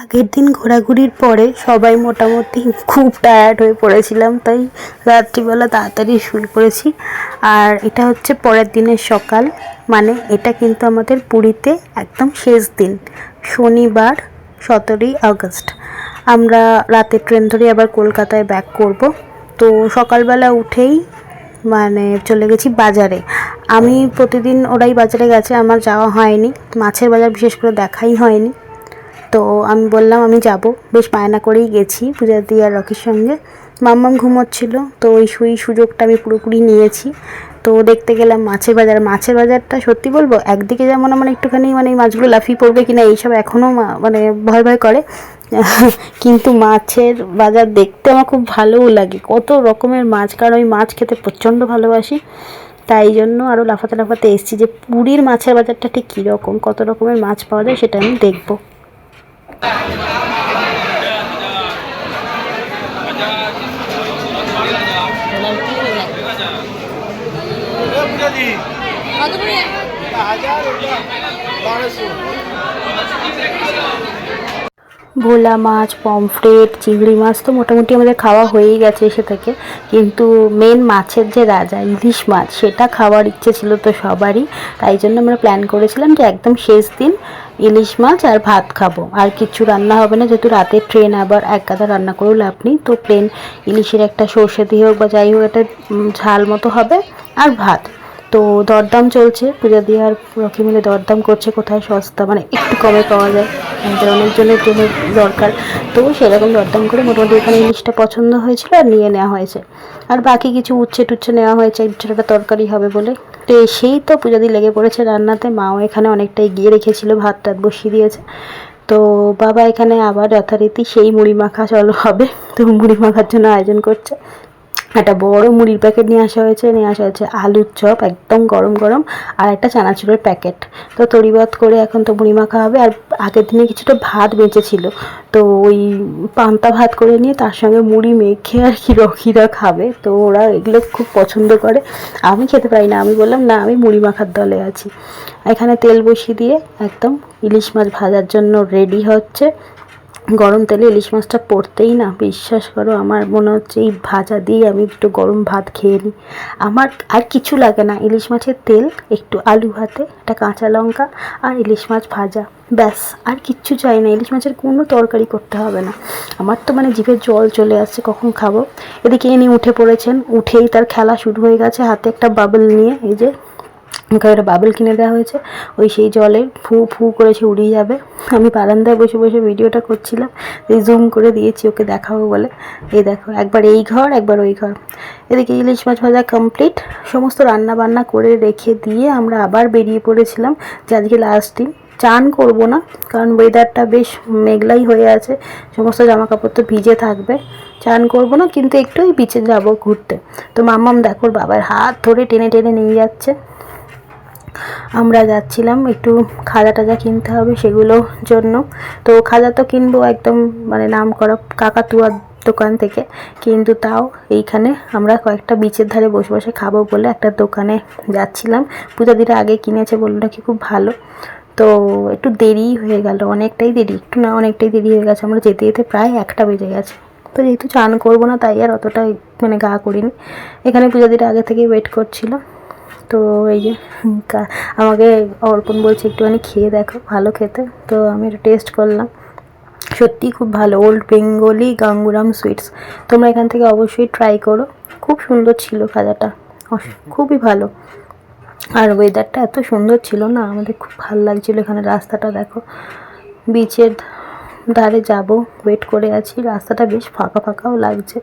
আগের দিন ঘোরাঘুরির পরে সবাই মোটামুটি খুব টায়ার্ড হয়ে পড়েছিলাম, তাই রাত্রিবেলা তাড়াতাড়ি শুয়ে পড়েছি। আর এটা হচ্ছে পরের দিনের সকাল মানে এটা কিন্তু আমাদের পুরীতে একদম শেষ দিন, শনিবার সতেরোই আগস্ট। আমরা রাতে ট্রেন ধরে আবার কলকাতায় ব্যাক করব। তো সকালবেলা উঠেই মানে চলে গেছি বাজারে। আমি প্রতিদিন ওরাই বাজারে গেছে, আমার যাওয়া হয়নি, মাছের বাজার বিশেষ করে দেখাই হয়নি। তো আমি বললাম, আমি যাব। বেশ বায়না করেই গেছি পূজা দি আর রকির সঙ্গে। মাম্মাম ঘুমোচ্ছিল, তো ওই সুই সুযোগটা আমি পুরোপুরি নিয়েছি। তো দেখতে গেলাম মাছের বাজার। মাছের বাজারটা সত্যি বলব, একদিকে যেমন আমার একটুখানি মানে মাছগুলো লাফিয়ে পড়বে কিনা, এইসব এখনও মানে ভয় ভয় করে। কিন্তু মাছের বাজার দেখতে আমার খুব ভালোও লাগে। কত রকমের মাছ, কারণ আমি মাছ খেতে প্রচণ্ড ভালোবাসি। তাই জন্য আরও লাফাতে লাফাতে এসেছি যে পুরীর মাছের বাজারটা ঠিক কীরকম, কত রকমের মাছ পাওয়া যায় সেটা আমি দেখব। ভোলা মাছ, পমফ্রেট, চিংড়ি মাছ তো মোটামুটি আমাদের খাওয়া হয়েই গেছে এসে থেকে। কিন্তু মেন মাছের যে রাজা, ইলিশ মাছ, সেটা খাওয়ার ইচ্ছে ছিল তো সবারই। তাই জন্য আমরা প্ল্যান করেছিলাম যে একদম শেষ দিন ইলিশ মাছ আর ভাত খাব। আর কিছু রান্না হবে না, যেহেতু রাতের ট্রেন আবার এক গাদা রান্না করেও লাভ নেই। তো প্লেন ইলিশের একটা সর্ষে দিয়ে হোক বা যাই হোক, একটা ঝাল মতো হবে আর ভাত। তো দরদাম চলছে, পূজা দিয়ে আর রকি মিলে দরদাম করছে কোথায় সস্তা মানে একটু কমে পাওয়া যায়। আমাদের অনেকজনের জন্য দরকার। তো সেরকম দরদাম করে মোটামুটি এখানে ইলিশটা পছন্দ হয়েছিল আর নিয়ে নেওয়া হয়েছে। আর বাকি কিছু উচ্ছে টুচ্ছে নেওয়া হয়েছে ছোটোটা তরকারি হবে বলে। তো এসেই তো পূজাদি লেগে পড়েছে রান্নাতে। মাও এখানে অনেকটাই গিয়ে রেখেছিল, ভাত টাত বসিয়ে দিয়েছে। তো বাবা এখানে আবার যথারীতি সেই মুড়ি মাখা চলো হবে। তো মুড়ি মাখার জন্য আয়োজন করছে। একটা বড় মুড়ির প্যাকেট নিয়ে আসা হয়েছে, নিয়ে আসা হয়েছে আলুর চপ, একদম গরম গরম, আর একটা চানাচুরের প্যাকেট তো তরিবাদ করে এখন তো মুড়ি মাখা হবে, আর আগের দিনে কিছুটা ভাত বেঁচেছিল। তো ওই পান্তা ভাত করে নিয়ে তার সঙ্গে মুড়ি মেখে আর কি রকিরা খাবে। তো ওরা এগুলো খুব পছন্দ করে। আমি খেতে পারি না, আমি বললাম, না, আমি মুড়ি মাখার দলে আছি। এখানে তেল বসিয়ে দিয়ে একদম ইলিশ মাছ ভাজার জন্য রেডি হচ্ছে। গরম তেলে ইলিশ মাছটা পড়তেই না, বিশ্বাস করো আমার মনে হচ্ছে এই ভাজা দিয়ে আমি একটু গরম ভাত খেয়ে নিই। আমার আর কিছু লাগে না, ইলিশ মাছের তেল, একটু আলু ভাতে একটা কাঁচা লঙ্কা আর ইলিশ মাছ ভাজা, ব্যাস, আর কিচ্ছু চাই না, ইলিশ মাছের কোনো তরকারি করতে হবে না। আমার তো মানে জিভে জল চলে আসছে, কখন খাব? এদিকে ইনি উঠে পড়েছেন, উঠেই তার খেলা শুরু হয়ে গেছে, হাতে একটা বাবল নিয়ে, এই যে ওকে একটা বাবল কিনে দেওয়া হয়েছে। ওই সেই জলে ফু ফু করে সে উড়িয়ে যাবে। আমি বারান্দায় বসে বসে ভিডিওটা করছিলাম। এই জুম করে দিয়েছি, ওকে দেখাবো বলে। এই দেখো, একবার এই ঘর, একবার ওই ঘর। এদিকে ইলিশ মাছ ভাজা কমপ্লিট সমস্ত রান্না বান্না করে রেখে দিয়ে আমরা আবার বেরিয়ে পড়েছিলাম। যে আজকে লাস্ট দিন। চান করব না, কারণ ওয়েদারটা বেশ মেঘলাই হয়ে আছে। সমস্ত জামা কাপড় তো ভিজে থাকবে। চান করব না, কিন্তু একটু ওই বিচে যাব ঘুরতে। তো মাম্মাম দেখো বাবার হাত ধরে টেনে টেনে নিয়ে যাচ্ছে। আমরা যাচ্ছিলাম, একটু খাজা টাজা কিনতে হবে সেগুলোর জন্য। তো খাজা তো কিনবো একদম মানে নাম করা কাকাতুয়ার দোকান থেকে। কিন্তু তাও এইখানে আমরা কয়েকটা বিচের ধারে বসে বসে খাব বলে একটা দোকানে যাচ্ছিলাম। পূজা দিটা আগে কিনেছে বলল নাকি খুব ভালো। তো একটু দেরি হয়ে গেল, অনেকটাই দেরি, একটু না অনেকটাই দেরি হয়ে গেছে। আমরা যেতে যেতে প্রায় একটা বেজে গেছে। তো যেহেতু চান করব না তাই আর অতটা মানে গা করিনি। এখানে পূজা দিটা আগে থেকেই ওয়েট করছিল। তো এই যে আমাকে অর্পণ বলছে একটুখানি খেয়ে দেখো, ভালো খেতে। তো আমি এটা টেস্ট করলাম। সত্যিই খুব ভালো ওল্ড বেঙ্গলি গাঙ্গুরাম সুইটস তোমরা এখান থেকে অবশ্যই ট্রাই করো। খুব সুন্দর ছিল খাজাটা। খুবই ভালো। আর ওয়েদারটা এত সুন্দর ছিল না, আমাদের খুব ভালো লাগছিল এখানে রাস্তাটা, দেখো। বিচের ধারে যাব ওয়েট করে আছি। রাস্তাটা বেশ ফাঁকা ফাঁকাও লাগছে।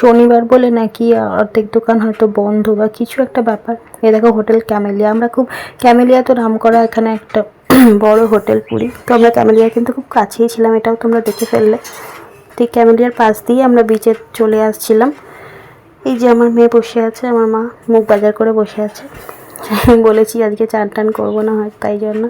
শনিবার বলে নাকি অর্ধেক দোকান হয়তো বন্ধ বা কিছু একটা ব্যাপার। এ দেখো হোটেল ক্যামেলিয়া। আমরা খুব ক্যামেলিয়া তো নাম করা এখানে একটা বড় হোটেল পুরী। তো আমরা ক্যামেলিয়া কিন্তু খুব কাছেই ছিলাম, এটাও তোমরা দেখে ফেললে। ঠিক ক্যামেলিয়ার পাশ দিয়ে আমরা বিচে চলে আসছিলাম। এই যে আমার মেয়ে বসে আছে, আমার মা মুখ বাজার করে বসে আছে। বলেছি আজকে চান টান করব না হয়, তাই জন্য।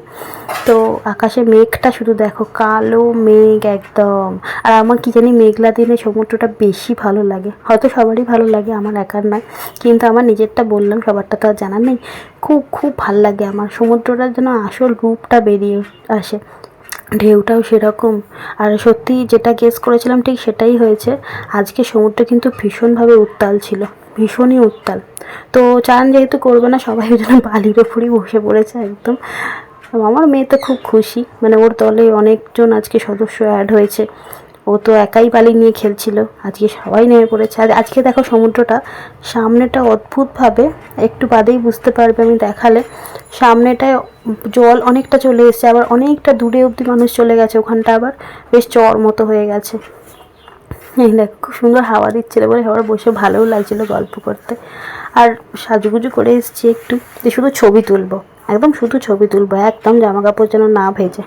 তো আকাশে মেঘটা শুধু দেখো, কালো মেঘ একদম। আর আমার কি জানি মেঘলা দিনে সমুদ্রটা বেশি ভালো লাগে। হয়তো সবারই ভালো লাগে, আমার একার নয়। কিন্তু আমার নিজেরটা বললাম, সবারটা তো আর জানার নেই। খুব খুব ভালো লাগে আমার। সমুদ্রটার জন্য আসল রূপটা বেরিয়ে আসে, ঢেউটাও সেরকম। আর সত্যি যেটা গেস করেছিলাম ঠিক সেটাই হয়েছে। আজকে সমুদ্র কিন্তু ভীষণভাবে উত্তাল ছিল। ভীষণই উত্তাল। তো চান যেহেতু করবে না, সবাই জন্য বালির ওপরই বসে পড়েছে একদম। আমার মেয়ে তো খুব খুশি মানে ওর দলে অনেকজন আজকে সদস্য অ্যাড হয়েছে। ও তো একাই বালি নিয়ে খেলছিল, আজকে সবাই নেমে পড়েছে। আর আজকে দেখো সমুদ্রটা, সামনেটা অদ্ভুতভাবে, একটু বাদেই বুঝতে পারবে আমি দেখালে। সামনেটায় জল অনেকটা চলে এসেছে, আবার অনেকটা দূরে অবধি মানুষ চলে গেছে, ওখানটা আবার বেশ চর মতো হয়ে গেছে। দেখো, খুব সুন্দর হাওয়া দিচ্ছিল বলে আবার বসে ভালোও লাগছিল গল্প করতে। আর সাজুগুজু করে এসেছি একটু যে শুধু ছবি তুলবো, একদম শুধু ছবি তুলবো, একদম জামা কাপড় যেন না ভেজে।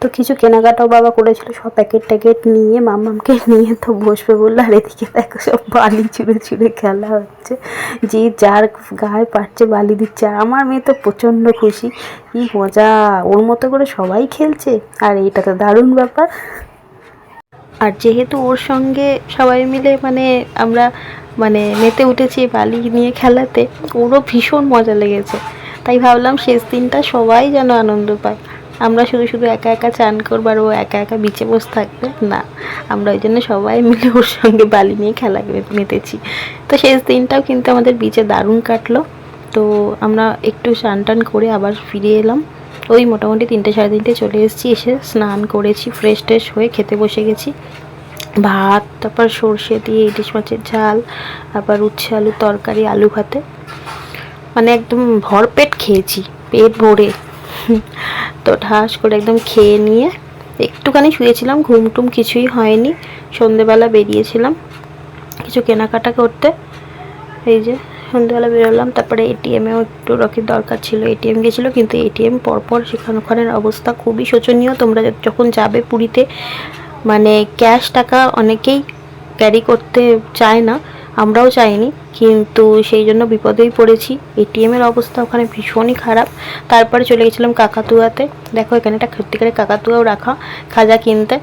তো কিছু কেনাকাটাও বাবা করেছিল, সব প্যাকেট ট্যাকেট নিয়ে, মামামকে নিয়ে তো বসবে বলল, আর এদিকে দেখো সব বালি ছুঁড়ে ছুঁড়ে খেলা হচ্ছে। যে যার গায়ে পাচ্ছে বালি দিচ্ছে আমার মেয়ে তো প্রচণ্ড খুশি। কি মজা, ওর মতো করে সবাই খেলছে। আর এটা তো দারুণ ব্যাপার। আর যেহেতু ওর সঙ্গে সবাই মিলে মানে আমরা মানে মেতে উঠেছি বালি নিয়ে খেলাতে, ওরও ভীষণ মজা লেগেছে। তাই ভাবলাম শেষ দিনটা সবাই যেন আনন্দ পায়। আমরা শুধু শুধু একা একা চান করবার ও একা একা বিচে বসে থাকবে? না, আমরা ওই জন্য সবাই মিলে ওর সঙ্গে বালি নিয়ে খেলা মেতেছি। তো শেষ দিনটাও কিন্তু আমাদের বিচে দারুণ কাটলো। তো আমরা একটু স্নান টান করে আবার ফিরে এলাম। ওই মোটামুটি তিনটে সাড়ে তিনটে চলে এসেছি, এসে স্নান করেছি ফ্রেশ ট্রেশ হয়ে খেতে বসে গেছি। ভাত, তারপর সর্ষে দিয়ে ইলিশ মাছের ঝাল আবার উচ্ছে আলুর তরকারি, আলু ভাতে। মানে একদম ভরপেট খেয়েছি, পেট ভরে। তো ঠাস করে একদম খেয়ে নিয়ে একটুখানি শুয়েছিলাম, ঘুম টুম কিছুই হয়নি। সন্ধেবেলা বেরিয়েছিলাম কিছু কেনাকাটা করতে। এই যে সন্ধ্যেবেলা বেরোলাম, তারপরে এটিএমেও একটু রকির দরকার ছিল এটিএম গেছিল, কিন্তু এটিএম পরপর সেখানে ওখানের অবস্থা খুবই শোচনীয়। তোমরা যখন যাবে পুরীতে মানে ক্যাশ টাকা অনেকেই ক্যারি করতে চায় না, আমরাও চাইনি, কিন্তু সেই জন্য বিপদেই পড়েছি। এটিএমের অবস্থা ওখানে ভীষণই খারাপ। তারপরে চলে গেছিলাম কাকাতুয়াতে। দেখো, এখানে একটা সত্যিকারের কাকাতুয়াও রাখা, খাজা কিনতে।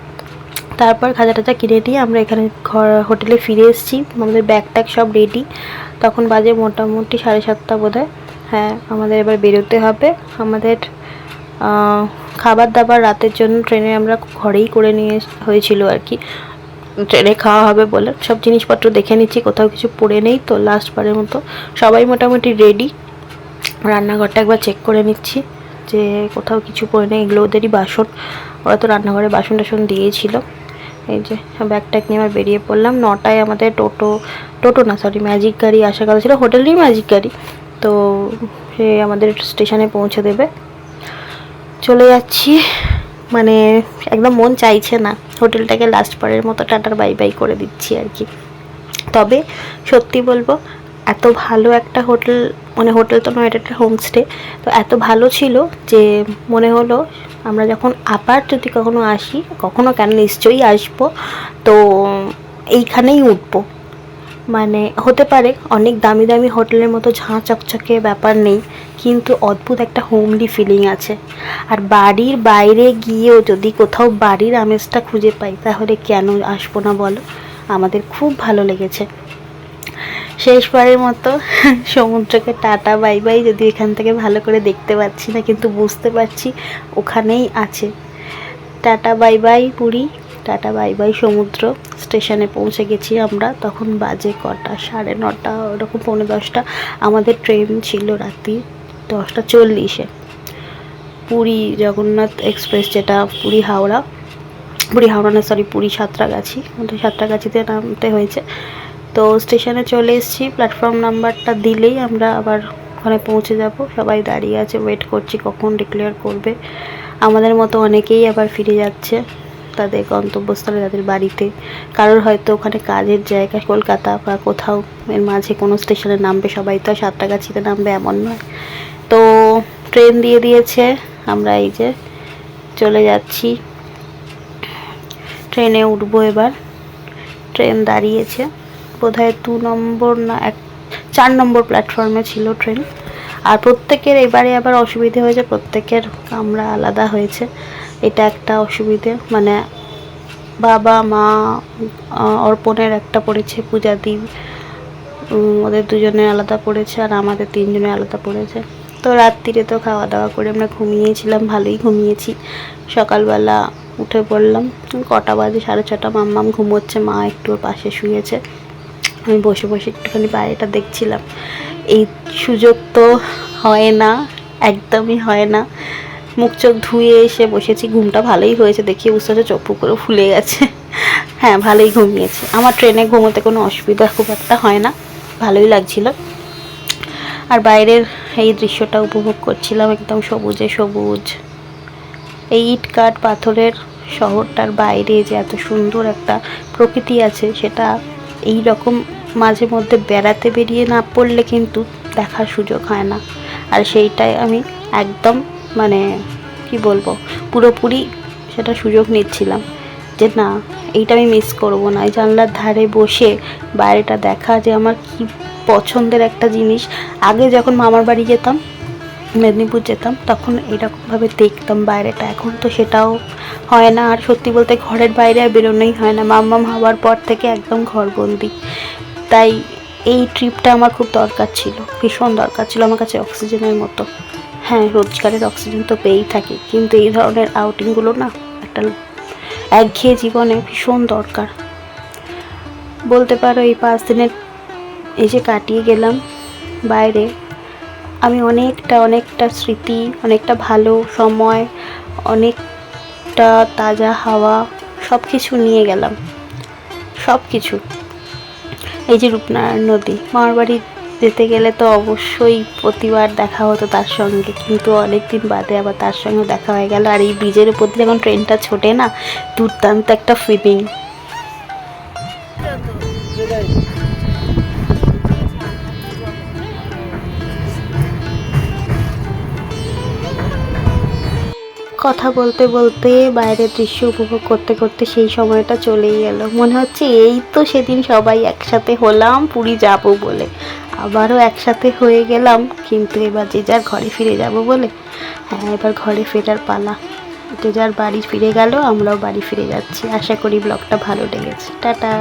তারপর খাজা টাজা কিনে নিয়ে আমরা এখানে ঘর, হোটেলে ফিরে এসেছি। আমাদের ব্যাগ ট্যাগ সব রেডি তখন বাজে মোটামুটি সাড়ে সাতটা বোধ হ্যাঁ আমাদের এবার বেরোতে হবে। আমাদের খাবার দাবার রাতের জন্য ট্রেনে আমরা ঘরেই করে নিয়ে হয়েছিল আর কি। ট্রেনে খাওয়া হবে বলে সব জিনিসপত্র দেখে নিচ্ছি, কোথাও কিছু পড়ে নেই তো লাস্ট বারের মতো। সবাই মোটামুটি রেডি রান্নাঘরটা একবার চেক করে নিচ্ছি যে কোথাও কিছু পড়ে নেই। এগুলো ওদেরই বাসন। ওরা তো রান্নাঘরে বাসন টাসন দিয়েছিল এই যে ব্যাগ ট্যাগ নিয়ে আমার বেরিয়ে পড়লাম। নটায় আমাদের টোটো টোটো না সরি ম্যাজিক গাড়ি আসার কথা ছিল, হোটেলেরই ম্যাজিক গাড়ি। তো সে আমাদের স্টেশনে পৌঁছে দেবে। চলে যাচ্ছি। মানে একদম মন চাইছে না। হোটেলটাকে লাস্ট পারের মতো টাটার বাই বাই করে দিচ্ছি আর কি। তবে সত্যি বলব এত ভালো একটা হোটেল মানে হোটেল তো নয়, এটা একটা হোমস্টে তো এত ভালো ছিল যে মনে হলো আমরা যখন আবার যদি কখনো আসি, কখনো কেন নিশ্চয়ই আসব, তো এইখানেই উঠবো। মানে হতে পারে অনেক দামি দামি হোটেলের মতো ঝাঁ চকচকে ব্যাপার নেই, কিন্তু অদ্ভুত একটা হোমলি ফিলিং আছে। আর বাড়ির বাইরে গিয়েও যদি কোথাও বাড়ির আমেজটা খুঁজে পাই, তাহলে কেন আসব না বলো? আমাদের খুব ভালো লেগেছে। শেষবারের মতো সমুদ্রকে টাটা, বাই বাই। যদি এখান থেকে ভালো করে দেখতে পাচ্ছি না, কিন্তু বুঝতে পারছি ওখানেই আছে। Tata, bye bye Puri. Tata, bye bye সমুদ্র স্টেশনে পৌঁছে গেছি আমরা। তখন বাজে কটা? সাড়ে নটা, ওরকম পৌনে দশটা। আমাদের ট্রেন ছিল রাত্রি দশটা চল্লিশে। পুরী জগন্নাথ এক্সপ্রেস যেটা, পুরী হাওড়া। পুরী হাওড়া না সরি পুরী সাঁতরাগাছি। সাঁতরাগাছিতে নামতে হয়েছে। তো স্টেশনে চলে এসেছি। প্ল্যাটফর্ম নাম্বারটা দিলেই আমরা আবার ওখানে পৌঁছে যাব। সবাই দাঁড়িয়ে আছে ওয়েট করছি কখন ডিক্লেয়ার করবে। আমাদের মতো অনেকেই আবার ফিরে যাচ্ছে তাদের গন্তব্যস্থলে, তাদের বাড়িতে। কারোর হয়তো ওখানে কাজের জায়গা, কলকাতা বা কোথাও এর মাঝে কোনো স্টেশনে নামবে। সবাই তো সাতটাগাছিতে নামবে এমন নয়। তো ট্রেন দিয়ে দিয়েছে। আমরা এই যে চলে যাচ্ছি। ট্রেনে উঠবো এবার। ট্রেন দাঁড়িয়েছে। বোধহয় দু নম্বর না, এক, চার নম্বর প্ল্যাটফর্মে ছিল ট্রেন আর প্রত্যেকের এবারে আবার অসুবিধে হয়েছে, প্রত্যেকের কামরা আলাদা হয়েছে। এটা একটা অসুবিধে মানে বাবা, মা অর্পণের একটা পড়েছে পূজাদি ওদের দুজনে আলাদা পড়েছে আর আমাদের তিনজনে আলাদা পড়েছে। তো রাত্রিরে তো খাওয়া দাওয়া করে আমরা ঘুমিয়েছিলাম, ভালোই ঘুমিয়েছি। সকালবেলা উঠে পড়লাম, কটা বাজে, সাড়ে ছটা, মাম্মাম ঘুমোচ্ছে, মা একটু পাশে শুয়েছে। আমি বসে বসে একটুখানি বাইরেটা দেখছিলাম। এই সুযোগ তো হয় না, একদমই হয় না। মুখ চোখ ধুয়ে এসে বসেছি, ঘুমটা ভালোই হয়েছে বুঝতে হচ্ছে চোখ পুকুরও ফুলে গেছে। হ্যাঁ ভালোই ঘুমিয়েছি। আমার ট্রেনে ঘুমোতে কোনো অসুবিধা খুব একটা হয় না, ভালোই লাগছিল। আর বাইরের এই দৃশ্যটা উপভোগ করছিলাম একদম সবুজে সবুজ। এই ইট কাঠ পাথরের শহরটার বাইরে যে এত সুন্দর একটা প্রকৃতি আছে, সেটা এই রকম মাঝে মধ্যে বেড়াতে বেরিয়ে না পড়লে কিন্তু দেখার সুযোগ হয় না। আর সেইটাই আমি একদম মানে কি বলব, পুরোপুরি সেটা সুযোগ নিচ্ছিলাম যে না, এইটা আমি মিস করব না। এই জানলার ধারে বসে বাইরেটা দেখা যে আমার কি পছন্দের একটা জিনিস। আগে যখন মামার বাড়ি যেতাম, মেদিনীপুর যেতাম, তখন এরকমভাবে দেখতাম বাইরেটা। এখন তো সেটাও হয় না। আর সত্যি বলতে ঘরের বাইরে আর বেরোনোই হয় না। মাম্মাম হওয়ার পর থেকে একদম ঘরবন্দি। তাই এই ট্রিপটা আমার খুব দরকার ছিল, ভীষণ দরকার ছিল আমার কাছে অক্সিজেনের মতো। হ্যাঁ রোজগারের অক্সিজেন তো পেয়েই থাকি, কিন্তু এই ধরনের আউটিংগুলো না, একটা একঘেয়ে জীবনে ভীষণ দরকার। বলতে পারো এই পাঁচ দিনের এই যে কাটিয়ে গেলাম বাইরে, আমি অনেকটা অনেকটা স্মৃতি, অনেকটা ভালো সময়, অনেকটা তাজা হাওয়া সব কিছু নিয়ে গেলাম। সব কিছু এই যে রূপনারায়ণ নদী, মামার বাড়ি যেতে গেলে তো অবশ্যই প্রতিবার দেখা হতো তার সঙ্গে, কিন্তু অনেক দিন বাদে আবার তার সঙ্গে দেখা হয়ে গেল। আর এই ব্রিজের উপর দিয়ে যখন ট্রেনটা ছোটে না, দুর্দান্ত একটা ফিলিং কথা বলতে বলতে বাইরের দৃশ্য উপভোগ করতে করতে সেই সময়টা চলেই গেল মনে হচ্ছে এই তো সেদিন সবাই একসাথে হলাম, পুরী যাব বলে। আবারও একসাথে হয়ে গেলাম, কিন্তু এবার যে যার ঘরে ফিরে যাব বলে। হ্যাঁ এবার ঘরে ফেরার পালা। যে যার বাড়ি ফিরে গেল, আমরাও বাড়ি ফিরে যাচ্ছি। আশা করি ব্লগটা ভালো লেগেছে। টাটা।